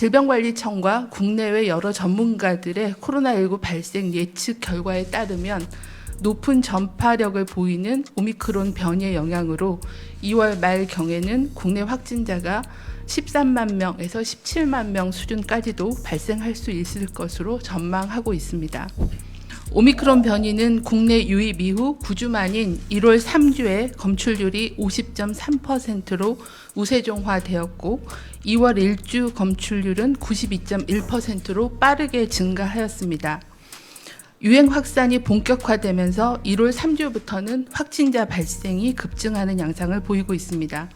질병관리청과 국내외 여러 전문가들의 코로나19 발생 예측 결과에 따르면 높은 전파력을 보이는 오미크론 변이의 영향으로 2월 말 경에는 국내 확진자가 13만 명에서 17만 명 수준까지도 발생할 수 있을 것으로 전망하고 있습니다. 오미크론 변이는 국내 유입 이후 9주 만인 1월 3주에 검출률이 50.3%로 우세종화되었고 2월 1주 검출률은 92.1%로 빠르게 증가하였습니다. 유행 확산이 본격화되면서 1월 3주부터는 확진자 발생이 급증하는 양상을 보이고 있습니다.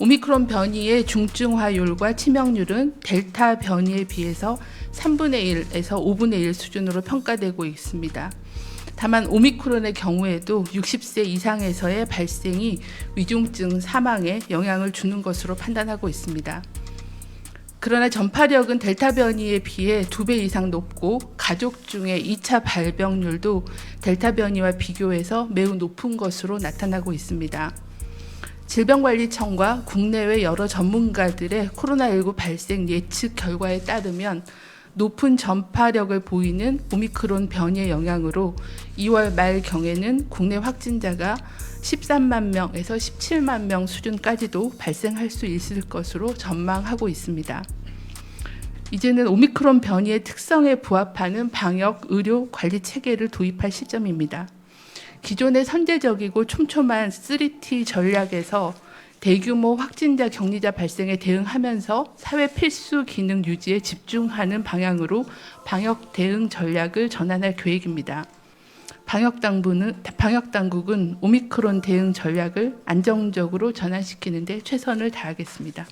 오미크론 변이의 중증화율과 치명률은 델타 변이에 비해서 3분의 1에서 5분의 1 수준으로 평가되고 있습니다. 다만 오미크론의 경우에도 60세 이상에서의 발생이 위중증 사망에 영향을 주는 것으로 판단하고 있습니다. 그러나 전파력은 델타 변이에 비해 두배 이상 높고 가족 중에 2차 발병률도 델타 변이와 비교해서 매우 높은 것으로 나타나고 있습니다. 질병관리청과 국내외 여러 전문가들의 코로나19 발생 예측 결과에 따르면 높은 전파력을 보이는 오미크론 변이의 영향으로 2월 말 경에는 국내 확진자가 13만 명에서 17만 명 수준까지도 발생할 수 있을 것으로 전망하고 있습니다. 이제는 오미크론 변이의 특성에 부합하는 방역 의료 관리 체계를 도입할 시점입니다. 기존의 선제적이고 촘촘한 3T 전략에서 대규모 확진자 격리자 발생에 대응하면서 사회 필수 기능 유지에 집중하는 방향으로 방역 대응 전략을 전환할 계획입니다. 방역 당부는 방역 당국은 오미크론 대응 전략을 안정적으로 전환시키는 데 최선을 다하겠습니다.